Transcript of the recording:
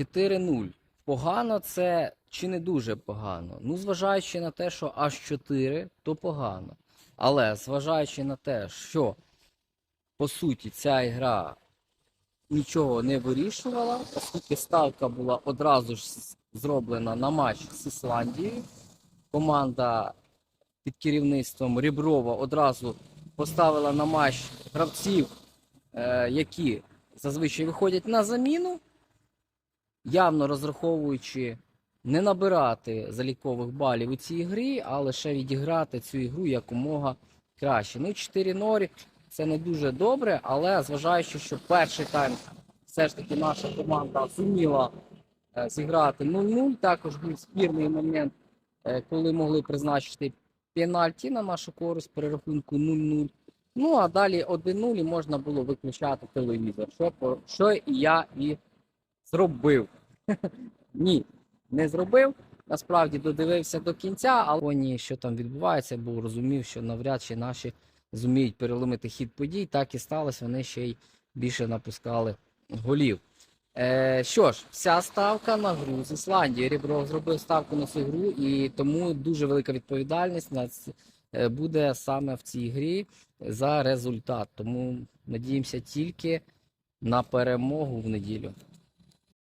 4-0. Погано це чи не дуже погано? Ну, зважаючи на те, що аж 4, то погано. Але зважаючи на те, що по суті ця ігра нічого не вирішувала, оскільки ставка була одразу ж зроблена на матч з Ісландією. Команда під керівництвом Ріброва одразу поставила на матч гравців, е, які зазвичай виходять на заміну, явно розраховуючи не набирати залікових балів у цій грі, а лише відіграти цю ігру якомога краще. Ну, 4 норі це не дуже добре, але зважаючи, що перший тайм все ж таки наша команда зуміла е, зіграти 0-0. Також був спірний момент, е, коли могли призначити пенальті на нашу користь при рахунку 0-0. Ну а далі 1-0 і можна було виключати телевізор, що, що я і зробив. Ні, не зробив. Насправді додивився до кінця, але поні, що там відбувається, бо розумів, що навряд чи наші зуміють переломити хід подій. Так і сталося. Вони ще й більше напускали голів. Е, що ж, вся ставка на гру з Ісландії. Рібров зробив ставку на цю гру, і тому дуже велика відповідальність на ц- е, буде саме в цій грі за результат. Тому надіємося тільки на перемогу в неділю.